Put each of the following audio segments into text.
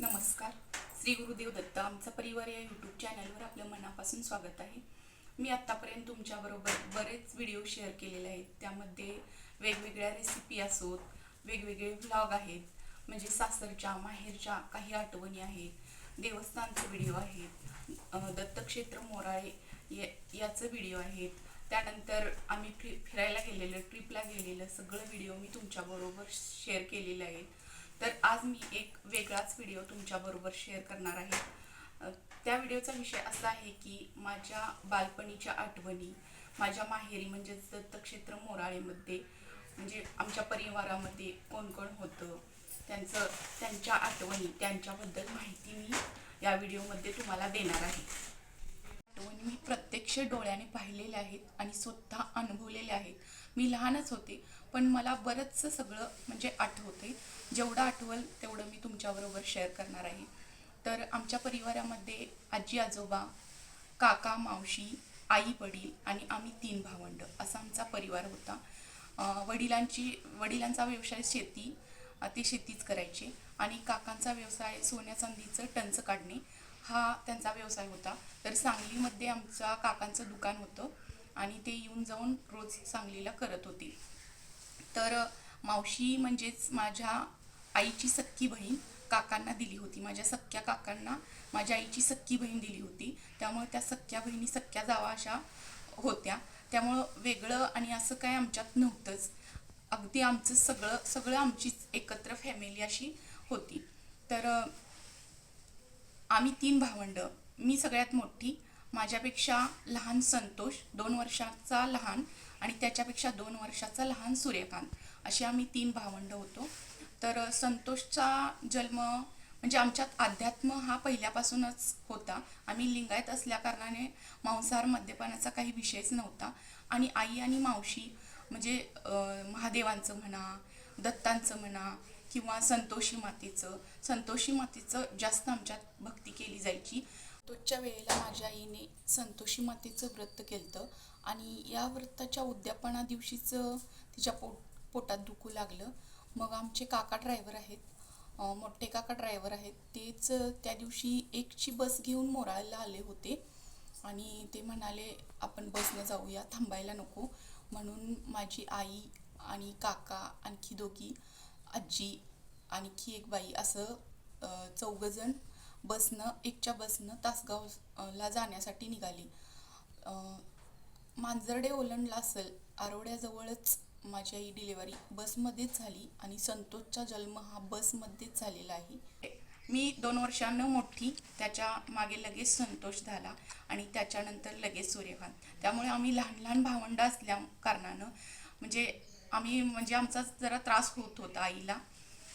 नमस्कार. श्री गुरुदेव दत्त आमचा परिवार या यूट्यूब चॅनलवर आपलं मनापासून स्वागत आहे. मी आत्तापर्यंत तुमच्याबरोबर बरेच व्हिडिओ शेअर केलेले आहेत. त्यामध्ये वेगवेगळ्या रेसिपी असोत वेगवेगळे व्लॉग आहेत. म्हणजे सासरच्या माहेरच्या काही आठवणी आहेत. देवस्थानचे व्हिडिओ आहेत. दत्तक्षेत्र मोराळे या- याचं व्हिडिओ आहेत. त्यानंतर आम्ही ट्रिप फिरायला गेलेलं ट्रिपला गेलेलं सगळं व्हिडिओ मी तुमच्याबरोबर शेअर केलेलं आहे. तर आज मी एक वेगळाच व्हिडिओ तुमच्याबरोबर शेअर करणार आहे. त्या व्हिडिओचा विषय असा आहे की माझ्या बालपणीच्या आठवणी माझ्या माहेरी म्हणजेच दत्तक्षेत्र मोराळेमध्ये म्हणजे आमच्या परिवारामध्ये कोण कोण होतं त्यांचं त्यांच्या आठवणी त्यांच्याबद्दल माहिती मी या व्हिडिओमध्ये तुम्हाला देणार आहे. आठवणी मी प्रत्यक्ष डोळ्याने पाहिलेल्या आहेत आणि स्वतः अनुभवलेल्या आहेत. मी लहानच होते पण मला बरंचसं सगळं म्हणजे आठवते जेवढं आठवल तेवढं मी तुमच्याबरोबर शेअर करणार आहे. तर आमच्या परिवारामध्ये आजी आजोबा काका मावशी आई वडील आणि आम्ही तीन भावंड असा आमचा परिवार होता. वडिलांची वडिलांचा व्यवसाय शेती ते शेतीच करायचे आणि काकांचा व्यवसाय सोन्या चांदीचं टंच काढणे हा त्यांचा व्यवसाय होता. तर सांगलीमध्ये आमच्या काकांचं दुकान होतं आणि ते येऊन जाऊन रोज सांगलीला करत होते. तर मावशी म्हणजेच माझ्या आईची सक्की बहीण काकांना दिली होती. माझ्या सख्या काकांना माझ्या आईची सक्की बहीण दिली होती. त्यामुळे त्या सख्या बहिणी सख्या जावा अशा होत्या. त्यामुळं वेगळं आणि असं काय आमच्यात नव्हतंच. अगदी आमचं सगळं सगळं आमचीच एकत्र फॅमिली अशी होती. तर आम्ही तीन भावंड. मी सगळ्यात मोठी माझ्यापेक्षा लहान संतोष दोन वर्षाचा लहान आणि त्याच्यापेक्षा दोन वर्षाचा लहान सूर्यकांत. असे आम्ही तीन भावंड होतो. तर संतोषचा जन्म म्हणजे आमच्यात अध्यात्म हा पहिल्यापासूनच होता. आम्ही लिंगायत असल्याकारणाने मांसाहार मद्यपानाचा काही विषयच नव्हता. आणि आई आणि मावशी म्हणजे महादेवांचं म्हणा दत्तांचं म्हणा किंवा संतोषी मातेचं संतोषी मातेचं जास्त आमच्यात भक्ती केली जायची. तोच्या वेळेला माझ्या आईने संतोषी मातेचं व्रत केलं आणि या व्रताच्या उद्यापना दिवशीच तिच्या पोट पोटात दुखू लागलं. मग आमचे काका ड्रायव्हर आहेत मोठे काका ड्रायव्हर आहेत तेच त्या दिवशी एकची बस घेऊन मोराळला आले होते आणि ते म्हणाले आपण बसनं जाऊया थांबायला नको. म्हणून माझी आई आणि काका आणखी दोघी आजी आणखी एक बाई असं चौघजण बसनं एकच्या बसनं तासगावला जाण्यासाठी निघाली. मांजर्डे ओलंडला असेल आरोड्याजवळच माझी आई डिलेवरी बसमध्येच झाली आणि संतोषचा जन्म हा बसमध्येच झालेला आहे. मी दोन वर्षांनं मोठी त्याच्यामागे लगेच संतोष झाला आणि त्याच्यानंतर लगेच सूर्यकांत. त्यामुळे आम्ही लहान लहान भावंड असल्या कारणानं म्हणजे आम्ही म्हणजे आमचा जरा त्रास होत होता आईला.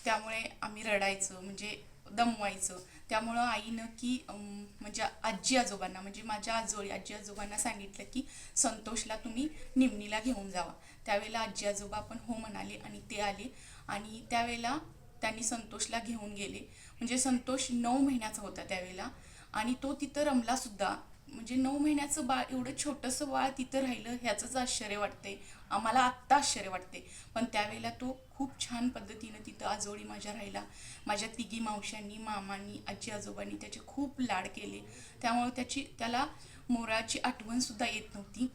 त्यामुळे आम्ही रडायचं म्हणजे दमवायचं. त्यामुळं आईनं की म्हणजे आजी आजोबांना म्हणजे माझ्या आजोळी आजी आजोबांना सांगितलं की संतोषला तुम्ही निमणीला घेऊन जावा. त्यावेळेला आजी आजोबा पण हो म्हणाले आणि ते आले. आणि त्यावेळेला त्यांनी संतोषला घेऊन गेले. म्हणजे संतोष नऊ महिन्याचा होता त्यावेळेला. आणि तो तिथं रमला सुद्धा. म्हणजे नऊ महिन्याचं बाळ एवढं छोटंसं बाळ तिथं राहिलं ह्याचंच आश्चर्य वाटते आम्हाला आत्ता आश्चर्य वाटते पण त्यावेळेला तो खूप छान पद्धतीनं तिथं आजोळी माझ्या राहिला. माझ्या तिघी मावशांनी मामांनी आजी आजोबांनी त्याचे खूप लाड केले. त्यामुळे त्याची त्याला मोराची आठवणसुद्धा येत नव्हती.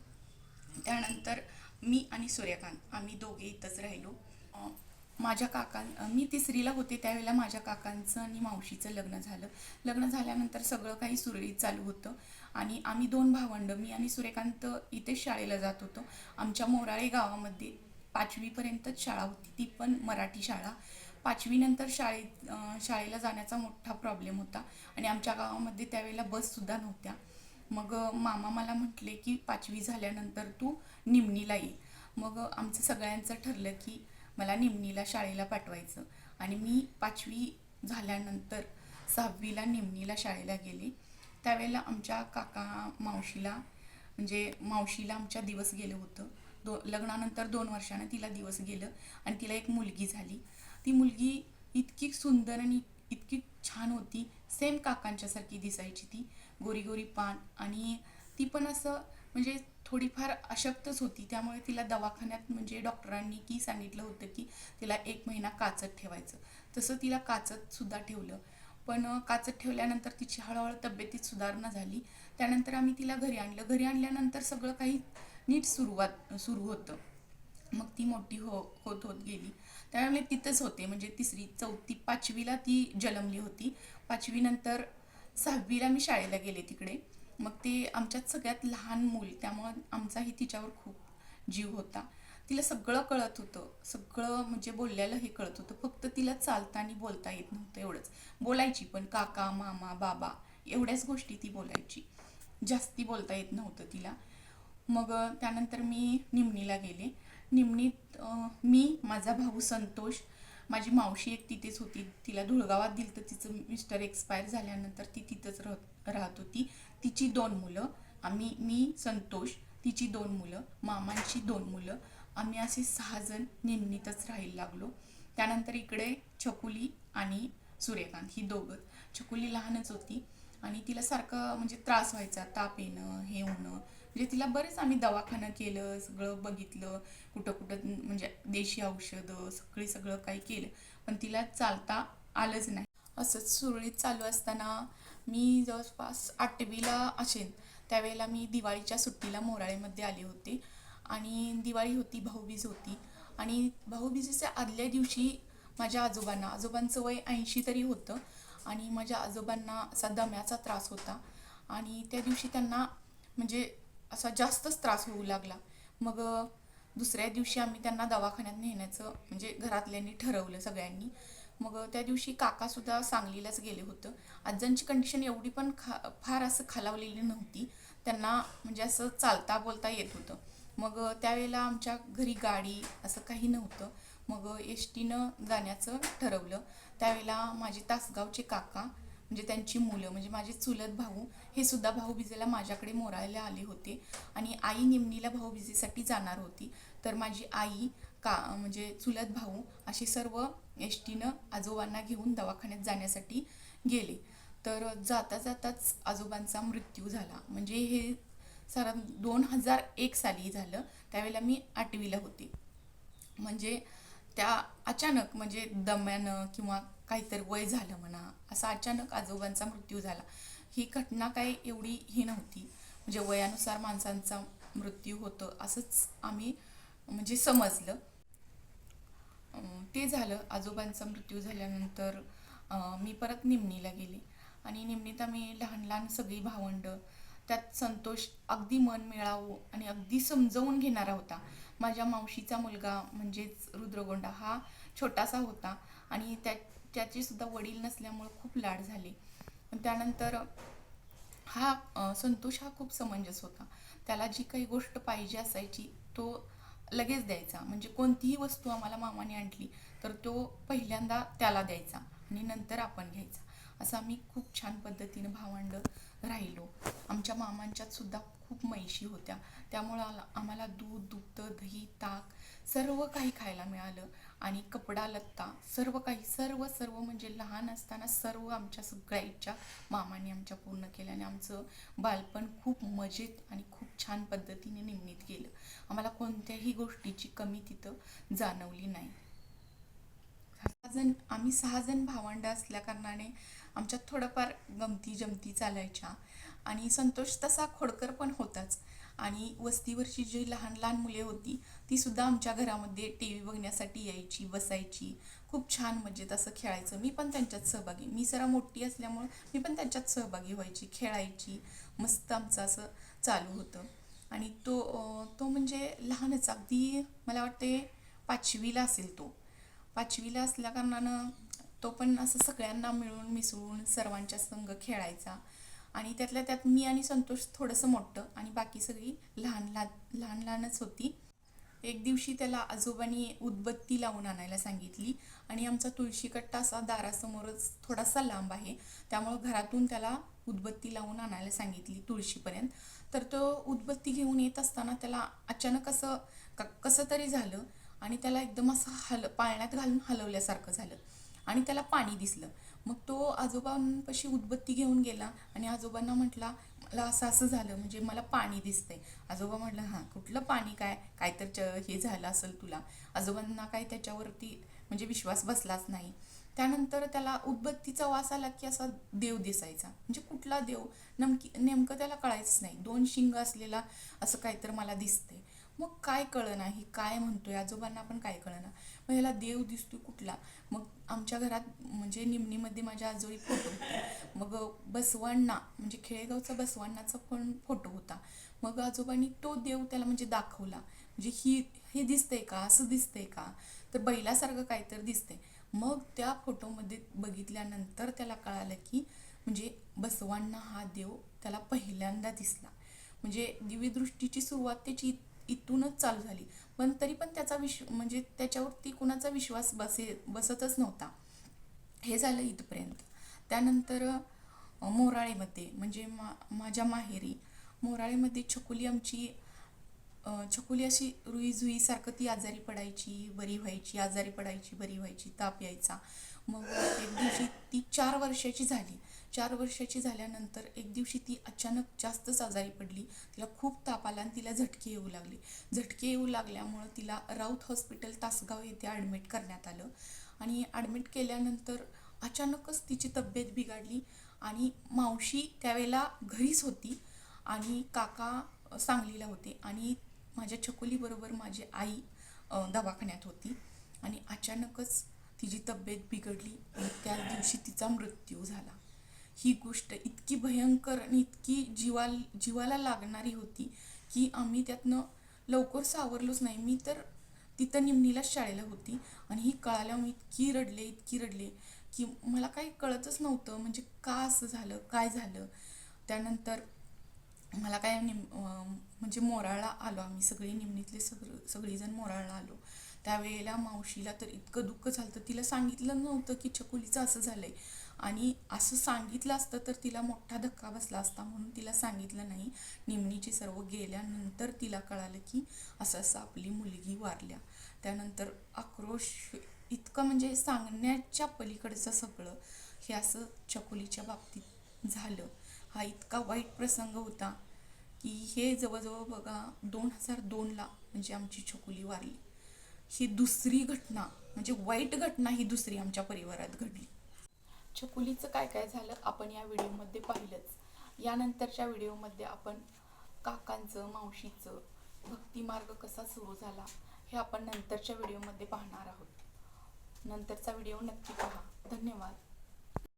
त्यानंतर मी आणि सूर्यकांत आम्ही दोघे इथंच राहिलो. माझ्या काकां मी तिसरीला होते त्यावेळेला माझ्या काकांचं आणि मावशीचं लग्न झालं. लग्न झाल्यानंतर सगळं काही सुरळीत चालू होतं. आणि आम्ही दोन भावंड मी आणि सूर्यकांत इथेच शाळेला जात होतो. आमच्या मोराळे गावामध्ये पाचवीपर्यंतच शाळा होती. ती पण मराठी शाळा. पाचवीनंतर शाळेत शाळेला जाण्याचा मोठा प्रॉब्लेम होता. आणि आमच्या गावामध्ये त्यावेळेला बससुद्धा नव्हत्या. मग मामा मला म्हटले की पाचवी झाल्यानंतर तू निमणीला ये. मग आमचं सगळ्यांचं ठरलं की मला निमणीला शाळेला पाठवायचं. आणि मी पाचवी झाल्यानंतर सहावीला निमणीला शाळेला गेले. त्यावेळेला आमच्या काका मावशीला म्हणजे मावशीला आमच्या दिवस गेलं होतं. दो लग्नानंतर दोन वर्षानं तिला दिवस गेलं आणि तिला एक मुलगी झाली. ती मुलगी इतकी सुंदर आणि इतकी छान होती. सेम काकांच्यासारखी दिसायची ती. गोरी गोरी पान आणि ती पण असं म्हणजे थोडीफार अशक्तच होती. त्यामुळे तिला दवाखान्यात म्हणजे डॉक्टरांनी की सांगितलं होतं की तिला एक महिना काचत ठेवायचं. तसं तिला काचतसुद्धा ठेवलं. पण काचत ठेवल्यानंतर तिची हळूहळू तब्येतीत सुधारणा झाली. त्यानंतर आम्ही तिला घरी आणलं. घरी आणल्यानंतर सगळं काही नीट सुरुवात सुरू होतं. मग ती मोठी हो होत होत गेली. त्यामुळे तिथंच होते. म्हणजे तिसरी चौथी पाचवीला ती जन्मली होती. पाचवीनंतर सहावीला मी शाळेला गेले तिकडे. मग ते आमच्यात सगळ्यात लहान मूल त्यामुळं आमचाही तिच्यावर खूप जीव होता. तिला सगळं कळत होतं. सगळं म्हणजे बोलल्याला हे कळत होतं. फक्त तिला चालता आणि बोलता येत नव्हतं एवढंच. बोलायची पण काका मामा बाबा एवढ्याच गोष्टी ती बोलायची. जास्ती बोलता येत नव्हतं तिला. मग त्यानंतर मी निमणीला गेले. निमणीत मी माझा भाऊ संतोष माझी मावशी एक तिथेच होती. तिला धुळगावात दिलं तर तिचं मिस्टर एक्सपायर झाल्यानंतर ती तिथंच राहत राहत होती. तिची दोन मुलं आम्ही मी संतोष तिची दोन मुलं मामांची दोन मुलं. आम्ही असे सहा जण निमणीतच राहायला लागलो. त्यानंतर इकडे छकुली आणि सूर्यकांत ही दोघं. छकुली लहानच होती आणि तिला सारखं म्हणजे त्रास व्हायचा ताप येणं हे होणं. म्हणजे तिला बरेच आम्ही दवाखाना केलं सगळं बघितलं कुठं कुठं म्हणजे देशी औषधं सगळी सगळं काही केलं. पण तिला चालता आलंच नाही. असंच सुरळीत चालू असताना मी जवळपास आठवीला असेन त्यावेळेला मी दिवाळीच्या सुट्टीला मोराळेमध्ये आले होते आणि दिवाळी होती भाऊबीज होती आणि भाऊबीजेच्या आदल्या दिवशी माझ्या आजोबांना आजोबांचं वय ऐंशी तरी होतं आणि माझ्या आजोबांना असा दम्याचा त्रास होता आणि त्या दिवशी त्यांना म्हणजे असा जास्तच त्रास होऊ लागला. मग दुसऱ्या दिवशी आम्ही त्यांना दवाखान्यात नेण्याचं म्हणजे घरातल्यांनी ठरवलं सगळ्यांनी. मग त्या दिवशी काकासुद्धा सांगलीलाच गेले होतं. आजांची कंडिशन एवढी पण खा फार असं खालावलेली नव्हती. त्यांना म्हणजे असं चालता बोलता येत होतं. मग त्यावेळेला आमच्या घरी गाडी असं काही नव्हतं. मग एस टीनं जाण्याचं ठरवलं. त्यावेळेला माझे तासगावचे काका म्हणजे त्यांची मुलं म्हणजे माझे चुलत भाऊ हे सुद्धा भाऊबीजेला माझ्याकडे मोरायला आले होते. आणि आई निमणीला भाऊबीजेसाठी जाणार होती. तर माझी आई का म्हणजे चुलत भाऊ अशी सर्व एस टीनं आजोबांना घेऊन दवाखान्यात जाण्यासाठी गेले. तर जाता जाताच आजोबांचा मृत्यू झाला. म्हणजे हे सारा दोन हजार एक साली झालं. त्यावेळेला मी आठवीला होते. म्हणजे त्या अचानक म्हणजे दम्यानं किंवा काहीतरी वय झालं म्हणा असा अचानक आजोबांचा मृत्यू झाला. ही घटना काय एवढी ही नव्हती. म्हणजे वयानुसार माणसांचा मृत्यू होतं असंच आम्ही म्हणजे समजलं. ते झालं. आजोबांचा मृत्यू झाल्यानंतर मी परत निमणीला गेले. आणि निमणीत आम्ही लहान लहान सगळी भावंडं त्यात संतोष अगदी मन मिळावं आणि अगदी समजवून घेणारा होता. माझ्या मावशीचा मुलगा म्हणजेच रुद्रगोंडा हा छोटासा होता आणि त्या त्याचे सुद्धा वडील नसल्यामुळं खूप लाड झाले. त्यानंतर हा संतोष हा खूप समंजस होता. त्याला जी काही गोष्ट पाहिजे असायची तो लगेच द्यायचा. म्हणजे कोणतीही वस्तू आम्हाला मामाने आणली तर तो पहिल्यांदा त्याला द्यायचा आणि नंतर आपण घ्यायचा. असं आम्ही खूप छान पद्धतीनं भावंड राहिलो. आमच्या मामांच्यात सुद्धा खूप म्हैशी होत्या. त्यामुळं आला- आम्हाला दूध दुग्ध दही ताक सर्व काही खायला मिळालं. आणि कपडा लत्ता सर्व काही सर्व सर्व म्हणजे लहान असताना सर्व आमच्या सगळ्या इच्छा मामाने आमच्या पूर्ण केल्या. आणि आमचं बालपण खूप मजेत आणि खूप छान पद्धतीने निमित्त गेलं आम्हाला कोणत्याही गोष्टीची कमी तिथं जाणवली नाही. सहाजण आम्ही सहाजण भावंड असल्या कारणाने आमच्यात थोडंफार गमती जमती चालायच्या. आणि संतोष तसा खोडकर पण होताच. आणि वस्तीवरची जी लहान लहान मुले होती ती सुद्धा आमच्या घरामध्ये टी व्ही बघण्यासाठी यायची बसायची. खूप छान मजेत असं खेळायचं. मी पण त्यांच्यात सहभागी. मी जरा मोठी असल्यामुळं मी पण त्यांच्यात सहभागी व्हायची खेळायची. मस्त आमचं असं चालू होतं. आणि तो तो म्हणजे लहानच. अगदी मला वाटते पाचवीला असेल तो. पाचवीला असल्या कारणानं तो पण असं सगळ्यांना मिळून मिसळून सर्वांच्या संग खेळायचा. आणि त्यातल्या त्यात मी आणि संतोष थोडंसं मोठं आणि बाकी सगळी लहान लहान लहान लहानच होती. एक दिवशी त्याला आजोबांनी उदबत्ती लावून आणायला सांगितली आणि आमचा तुळशी कट्टा असा दारासमोरच थोडासा लांब आहे. त्यामुळं घरातून त्याला उदबत्ती लावून आणायला सांगितली तुळशीपर्यंत. तर तो उदबत्ती घेऊन येत असताना त्याला अचानक असं क कसं तरी झालं आणि त्याला एकदम असं हल पाळण्यात घालून हलवल्यासारखं झालं. आणि त्याला पाणी दिसलं. मग तो आजोबांपाशी उदबत्ती घेऊन गेला आणि आजोबांना म्हटला मला असं असं झालं म्हणजे मला पाणी दिसतंय. आजोबा म्हटलं हां कुठलं पाणी काय? काय तर च हे झालं असेल तुला. आजोबांना काय त्याच्यावरती म्हणजे विश्वास बसलाच नाही. त्यानंतर त्याला उदबत्तीचा वास आला की असा देव दिसायचा. म्हणजे कुठला देव? नमकी नेमकं त्याला कळायचंच नाही. दोन शिंग असलेला असं काहीतरी मला दिसतंय. मग काय कळना? हे काय म्हणतोय? आजोबांना पण काय कळना? मग ह्याला देव दिसतोय कुठला? मग आमच्या घरात म्हणजे निमणीमध्ये माझ्या आजोळी फोटो होते. मग बसवांना म्हणजे खेळेगावचा बसवांनाचा पण फोटो होता. मग आजोबांनी तो देव त्याला म्हणजे दाखवला. म्हणजे ही हे दिसतंय का? असं दिसतंय का? तर बैलासारखं काहीतरी दिसतंय. मग त्या फोटोमध्ये बघितल्यानंतर त्याला कळालं की म्हणजे बसवांना हा देव त्याला पहिल्यांदा दिसला. म्हणजे दिव्यदृष्टीची सुरुवात त्याची इथूनच चालू झाली. पण तरी पण त्याचा विश्व म्हणजे त्याच्यावरती कुणाचा विश्वास बसे बसतच नव्हता. हे झालं इथपर्यंत. त्यानंतर मोराळेमध्ये म्हणजे मा माझ्या माहेरी मोराळेमध्ये छकुली आमची छकुली अशी रुईझुईसारखं ती आजारी पडायची बरी व्हायची आजारी पडायची बरी व्हायची ताप यायचा. मग एक दिवशी ती चार वर्षाची झाली. चार वर्षाची झाल्यानंतर एक दिवशी ती अचानक जास्तच आजारी पडली. तिला खूप ताप आला आणि तिला झटके येऊ लागले. झटके येऊ लागल्यामुळं तिला राऊत हॉस्पिटल तासगाव येथे ॲडमिट करण्यात आलं. आणि ॲडमिट केल्यानंतर अचानकच तिची तब्येत बिघडली आणि मावशी त्यावेळेला घरीच होती आणि काका सांगलीला होते आणि माझ्या छकुलीबरोबर माझी आई दवाखान्यात होती. आणि अचानकच तिची तब्येत बिघडली आणि त्या दिवशी तिचा मृत्यू झाला. ही गोष्ट इतकी भयंकर आणि इतकी जीवाल जीवाला लागणारी होती की आम्ही त्यातनं लवकर सावरलोच नाही. मी तर तिथं निमणीला शाळेला होती आणि ही कळाल्या मी इतकी रडले इतकी रडले की मला काही कळतच नव्हतं. म्हणजे का असं झालं? काय झालं? त्यानंतर मला काय निम म्हणजे मोराळला आलो आम्ही सगळी निमणीतले सगळं सगळीजण मोराळला आलो. त्यावेळेला मावशीला तर इतकं दुःख झालं तर तिला सांगितलं नव्हतं की चकोलीचं असं झालंय. आणि असं सांगितलं असतं तर तिला मोठा धक्का बसला असता म्हणून तिला सांगितलं नाही. निमणीची सर्व गेल्यानंतर तिला कळालं की असं असं आपली मुलगी वारल्या. त्यानंतर आक्रोश इतकं म्हणजे सांगण्याच्या पलीकडचं सगळं हे असं चकोलीच्या बाबतीत झालं. हा इतका वाईट प्रसंग होता की हे जवळजवळ बघा दोन हजार दोनला म्हणजे आमची छकुली वारली. ही दुसरी घटना म्हणजे वाईट घटना ही दुसरी आमच्या परिवारात घडली. छकुलीचं काय काय झालं आपण या व्हिडिओमध्ये पाहिलंच. यानंतरच्या व्हिडिओमध्ये आपण काकांचं मावशीचं भक्तिमार्ग कसा सुरू झाला हे आपण नंतरच्या व्हिडिओमध्ये पाहणार आहोत. नंतरचा व्हिडिओ नक्की पहा. धन्यवाद.